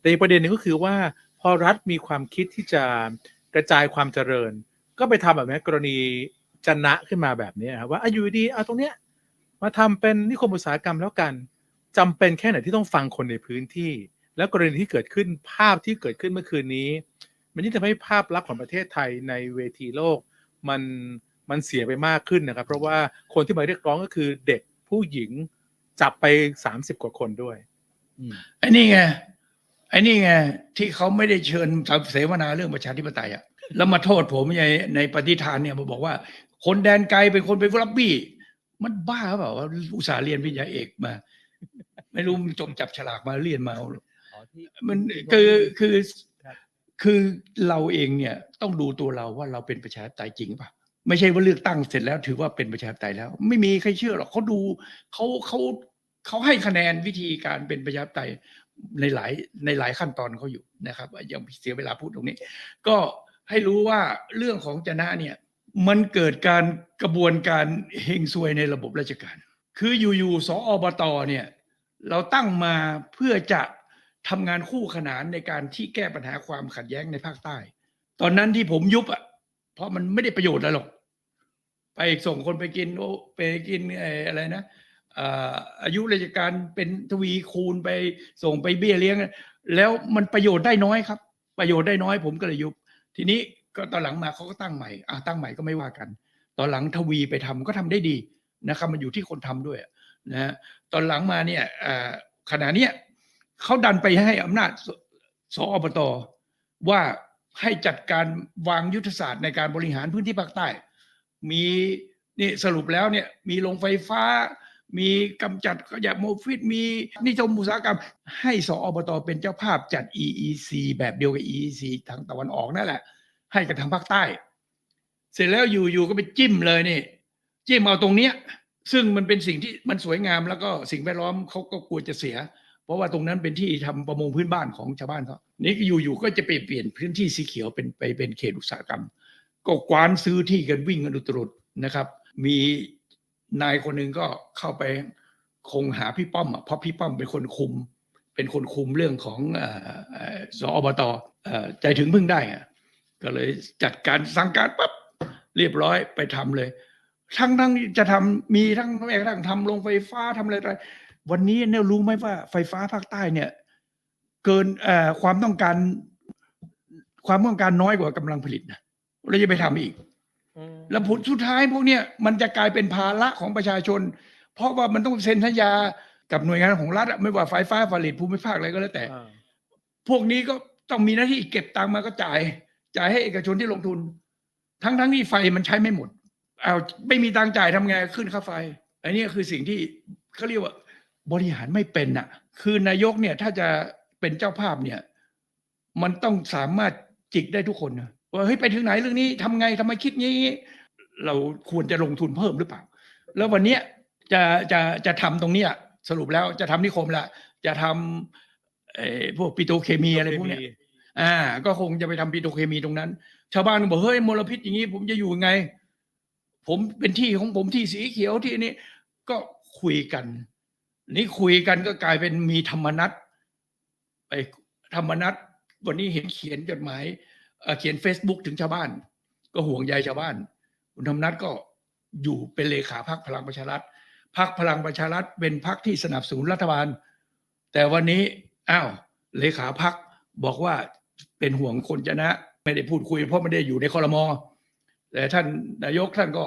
แต่อีกประเด็นหนึ่งก็คือว่า พอรัฐมีความคิดที่จะกระจายความเจริญ ก็ไปทำแบบนี้กรณีจนะขึ้นมาแบบนี้ครับว่าอะอยู่ดีเอาตรงเนี้ยมาทำเป็นนิคมอุตสาหกรรมแล้วกันจำเป็นแค่ไหนที่ต้องฟังคนในพื้นที่ แล้วกรณีที่เกิดขึ้นภาพที่เกิดขึ้นเมื่อคืนนี้ มันยิ่งทำให้ภาพลักษณ์ของประเทศไทยในเวทีโลกมันมันเสียไปมากขึ้นนะครับ เพราะว่าคนที่มาเรียกร้องก็คือเด็กผู้หญิงจับไปสามสิบกว่าคนด้วยอืมไอ้นี่ไง ไอ้นี่ไงที่เขาไม่ได้เชิญเสวนาเรื่องประชาธิปไตยอะแล้วมาโทษผมในในปฏิฐานเนี่ยมาบอกว่า คนแดนไกลเป็นคนไปรับบี้ มันบ้าเปล่าว่าอุตส่าห์เรียนปริญญาเอกมา ไม่รู้มันจงจับฉลากมาเรียนมา มันคือคือครับคือเราเองเนี่ยต้องดูตัวเราว่าเราเป็นประชาธิปไตยจริงป่ะไม่ใช่ว่าเลือกตั้งเสร็จแล้วถือว่าเป็นประชาธิปไตยแล้ว ไม่มีใครเชื่อหรอกเขาดูเขาเขาเขาให้คะแนนวิธีการเป็นประชาธิปไตย ในหลายในหลายขั้นตอนเขาอยู่นะครับยังเสียเวลาพูดตรงนี้ ก็ให้รู้ว่าเรื่องของจนะเนี่ยมันเกิดการกระบวนการเฮงซวยในระบบราชการ คืออยู่ๆสออบตเนี่ยเราตั้งมาเพื่อจะทำงานคู่ขนานในการที่แก้ปัญหาความขัดแย้งในภาคใต้ ตอนนั้นที่ผมยุบอะเพราะมันไม่ได้ประโยชน์อะไรหรอก ไปส่งคนไปกินโอไปกินอะไรนะ อายุราชการเป็นทวีคูณไปส่งไปเบี้ยเลี้ยง แล้วมันประโยชน์ได้น้อยครับ ประโยชน์ได้น้อยผมก็เลยยุบ ทีนี้ก็ตอนหลังมาเขาก็ตั้งใหม่อะตั้งใหม่ก็ไม่ว่ากัน ตอนหลังทวีไปทำก็ทำได้ดีนะครับ มันอยู่ที่คนทำด้วยนะตอนหลังมาเนี่ยขณะเนี้ยเขาดันไปให้อำนาจสสอบตว่าให้จัดการวางยุทธศาสตร์ในการบริหารพื้นที่ภาคใต้ มีนี่สรุปแล้วเนี่ยมีโรงไฟฟ้า มีกำจัดขยะโมฟิตมีนิคมอุตสาหกรรม ให้สอบตเป็นเจ้าภาพจัด EEC แบบเดียวกับ EEC ทางตะวันออกนั่นแหละ ให้กับทางภาคใต้ เสร็จแล้วอยู่ๆก็ไปจิ้มเลยนี่ จิ้มเอาตรงเนี้ย ซึ่งมันเป็นสิ่งที่มันสวยงามแล้วก็สิ่งแวดล้อมเขาก็กลัวจะเสีย เพราะว่าตรงนั้นเป็นที่ทำประมงพื้นบ้านของชาวบ้านเขานี่อยู่ๆก็จะไปเปลี่ยนพื้นที่สีเขียวเป็นไปเป็นเขตอุตสาหกรรม ก็กวานซื้อที่กันวิ่งกันอุตรุดนะครับ มี นายคนหนึ่งก็เข้าไปคงหาพี่ป้อมอะเพราะพี่ป้อมเป็นคนคุม เป็นคนคุมเรื่องของเอ่อเอ่อสอบตเอ่อใจถึงพึ่งได้อะก็เลยจัดการสั่งการปั๊บเรียบร้อยไปทำเลย ทั้งทั้งจะทำมีทั้งแม้กระทั่งทำโรงไฟฟ้าทำอะไรอะไรวันนี้เนี่ยรู้ไหมว่าไฟฟ้าภาคใต้เนี่ย เกินเอ่อความต้องการ ความต้องการน้อยกว่ากำลังผลิตนะเราจะไปทำอีก แล้วผลสุดท้ายพวกเนี้ยมันจะกลายเป็นภาระของประชาชน เพราะว่ามันต้องเซ็นสัญญากับหน่วยงานของรัฐอะไม่ว่าไฟฟ้าผลิตภูมิภาคอะไรก็แล้วแต่อ่าพวกนี้ก็ต้องมีหน้าที่เก็บตังค์มาก็จ่าย จ่ายให้เอกชนที่ลงทุน ทั้งทั้งที่ไฟมันใช้ไม่หมดเอาไม่มีตังค์จ่ายทำไงขึ้นค่าไฟ อันนี้คือสิ่งที่เขาเรียกว่าบริหารไม่เป็นน่ะ คือนายกเนี่ยถ้าจะเป็นเจ้าภาพเนี่ย มันต้องสามารถจิกได้ทุกคนนะ ว่าเฮ้ยไปถึงไหนเรื่องนี้ทำไงทำไมคิดงี้ เราควรจะลงทุนเพิ่มหรือเปล่า แล้ววันเนี้ยจะจะจะทำตรงเนี้ยสรุปแล้วจะทำนิคมละจะทำเอ่อพวกปิโตรเคมีอะไรพวกเนี้ยอ่า ก็คงจะไปทำปิโตรเคมีตรงนั้น ชาวบ้านก็บอกเฮ้ยมลพิษอย่างนี้ ผมจะอยู่ยังไง ผมเป็นที่ของผมที่สีเขียวที่นี่ก็คุยกัน นี่คุยกันก็กลายเป็นมีธรรมนัตไปธรรมนัตวันนี้เห็นเขียนจดหมาย เอ่อเขียน Facebook ถึงชาวบ้าน ก็ห่วงใยชาวบ้าน คุณธรรมนัตก็อยู่เป็นเลขาพักพลังประชารัฐพักพลังประชารัฐเป็นพักที่สนับสนุนรัฐบาล แต่วันนี้อ้าวเลขาพักบอกว่าเป็นห่วงคนจะนะ ไม่ได้พูดคุยเพราะไม่ได้อยู่ในคอรมอแต่ท่านนายกท่านก็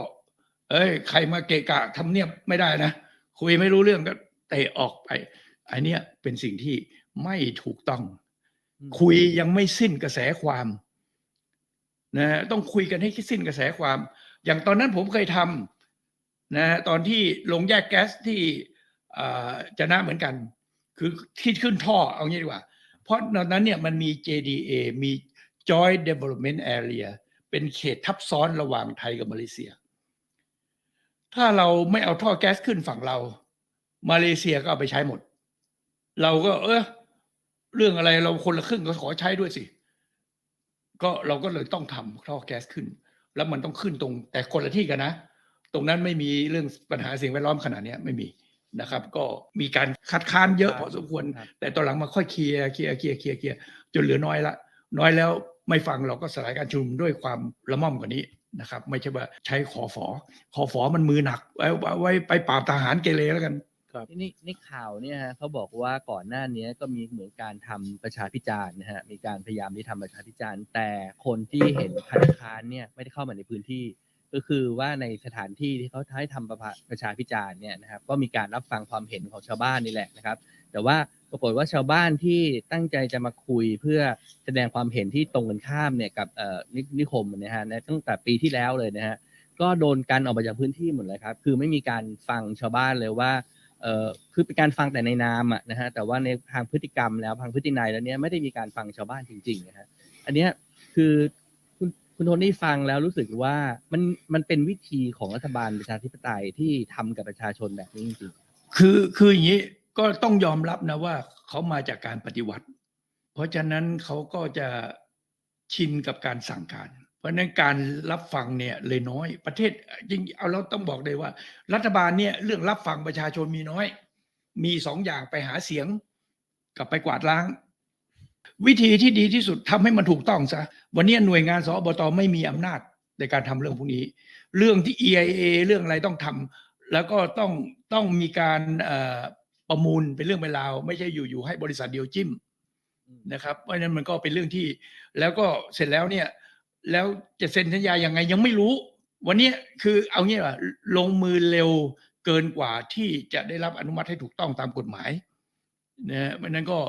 เอ้ย ใครมาเกะกะทำเนียบไม่ได้นะ คุยไม่รู้เรื่องก็เตะออกไปอันเนี้ยเป็นสิ่งที่ไม่ถูกต้องอืมคุยยังไม่สิ้นกระแสความ นะฮะต้องคุยกันให้สิ้นกระแสความ อย่างตอนนั้นผมเคยทำนะฮะตอนที่ลงแยกแก๊สที่จะนะเหมือนกัน คือที่ขึ้นท่อเอางี้ดีกว่า เพราะตอนนั้นเนี่ยมันมี JDA มี Joint Development Area เป็นเขตทับซ้อนระหว่างไทยกับมาเลเซีย ถ้าเราไม่เอาท่อแก๊สขึ้นฝั่งเรา มาเลเซียก็เอาไปใช้หมด เราก็เออเรื่องอะไรเราคนละครึ่งก็ขอใช้ด้วยสิ ก็เราก็เลยต้องทำท่อแก๊สขึ้น แล้วมันต้องขึ้นตรงแต่คนละที่กันนะ ตรงนั้นไม่มีเรื่องปัญหาสิ่งแวดล้อมขนาดเนี้ยไม่มีนะครับ ก็มีการคัดค้านเยอะครับพอสมควรครับแต่ตอนหลังมาค่อยเคลียร์เคลียร์เคลียร์เคลียร์เคลียร์จนเหลือน้อยละ น้อยแล้วไม่ฟังเราก็สลายการชุมนุมด้วยความละม่อมกว่านี้นะครับ ไม่ใช่ว่าใช้ขอฝอขอฝอมันมือหนักไว้ไว้ไว้ไปปราบทหารเกเรแล้วกัน นี่ในข่าวเนี่ยฮะเขาบอกว่าก่อนหน้านี้ก็มีเหมือนการทำประชาพิจารณ์นะฮะมีการพยายามที่ทำประชาพิจารณ์ แต่คนที่เห็นคัดค้านเนี่ยไม่ได้เข้ามาในพื้นที่ ก็คือว่าในสถานที่ที่เขาให้ทำประประชาพิจารณ์เนี่ยนะครับก็มีการรับฟังความเห็นของชาวบ้านนี่แหละนะครับ แต่ว่าปรากฏว่าชาวบ้านที่ตั้งใจจะมาคุยเพื่อแสดงความเห็นที่ตรงกันข้ามเนี่ยกับนิคมนะฮะตั้งแต่ปีที่แล้วเลยนะฮะก็โดนกันออกมาจากพื้นที่หมดเลยครับ คือไม่มีการฟังชาวบ้านเลยว่า เอ่อคือเป็นการฟังแต่ในนามอะนะฮะแต่ว่าในทางพฤติกรรมแล้วทางพฤตินัยแล้วเนี้ยไม่ได้มีการฟังชาวบ้านจริงๆนะฮะอันเนี้ยคือคุณคุณโทนี่ฟังแล้วรู้สึกว่ามันมันเป็นวิธีของรัฐบาลประชาธิปไตยที่ทำกับประชาชนแบบนี้จริงคือคืออย่างนี้ก็ต้องยอมรับนะว่าเขามาจากการปฏิวัติ เพราะฉะนั้นเขาก็จะชินกับการสั่งการ เพราะนั้นการรับฟังเนี่ยเลยน้อยประเทศจริงเอาเราต้องบอกเลยว่า รัฐบาลเนี่ยเรื่องรับฟังประชาชนมีน้อย มีสองอย่างไปหาเสียงกับไปกวาดล้าง วิธีที่ดีที่สุดทำให้มันถูกต้องซะวันนี้หน่วยงานสอบตไม่มีอำนาจในการทำเรื่องพวกนี้ เรื่องที่ EIA เรื่องอะไรต้องทำแล้วก็ต้องต้องมีการประมูลเป็นเรื่องเป็นราว ไม่ใช่อยู่ๆให้บริษัทเดียวจิ้มนะครับเพราะฉะนั้นมันก็เป็นเรื่องที่แล้วก็เสร็จแล้วเนี่ย แล้วจะเซ็นสัญญายังไงยังไม่รู้ วันนี้คือเอางี้ว่าลงมือเร็วเกินกว่าที่จะได้รับอนุมัติให้ถูกต้องตามกฎหมายนะฮะเพราะนั้นก็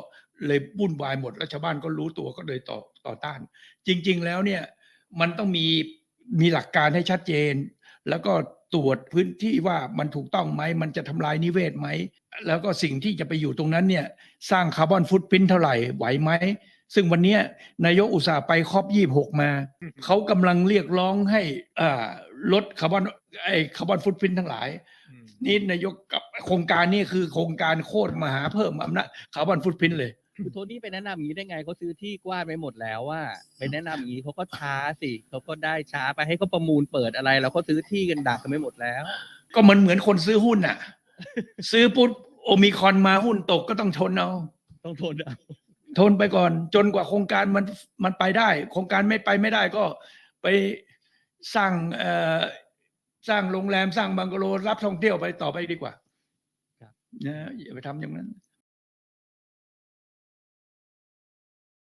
เลยวุ่นวายหมดแล้วชาวบ้านก็รู้ตัวก็เลยต่อต่อต้าน จริง ๆ แล้วเนี่ยมันต้องมีมีหลักการให้ชัดเจน แล้วก็ตรวจพื้นที่ว่ามันถูกต้องไหม มันจะทำลายนิเวศไหม แล้วก็สิ่งที่จะไปอยู่ตรงนั้นเนี่ย สร้างคาร์บอนฟุตพิ้นเท่าไหร่ไหวไหม ซึ่งวันเนี้ยนายกอุตสาห์ไปครอบยี่หกมา เขากำลังเรียกร้องให้อ่าลดคาร์บอนไอคาร์บอนฟุตพิ้นทั้งหลาย นี่นายกกับโครงการนี้คือโครงการโคตรมหาเพิ่มอำนาจคาร์บอนฟุตพิ้นเลยคุณโทนี่ไปแนะนำอย่างนี้ได้ไงเขาซื้อที่กว้านไปหมดแล้วว่าไปแนะนำอย่างนี้เขาก็ช้าสิเขาก็ได้ช้าไปให้เขาประมูลเปิดอะไร แล้วเขาซื้อที่กันดักกันไม่หมดแล้ว ก็เหมือนเหมือนคนซื้อหุ้นน่ะ ซื้อปุ๊บโอมิครอนมาหุ้นตกก็ต้องทนเอาต้องทนเอา ทนไปก่อน จนกว่าโครงการมันมันไปได้ โครงการไม่ไปไม่ได้ก็ไปสร้างเอ่อสร้างโรงแรมสร้างบังกะโลรับท่องเที่ยวไปต่อไปดีกว่านะอย่าไปทำอย่างนั้น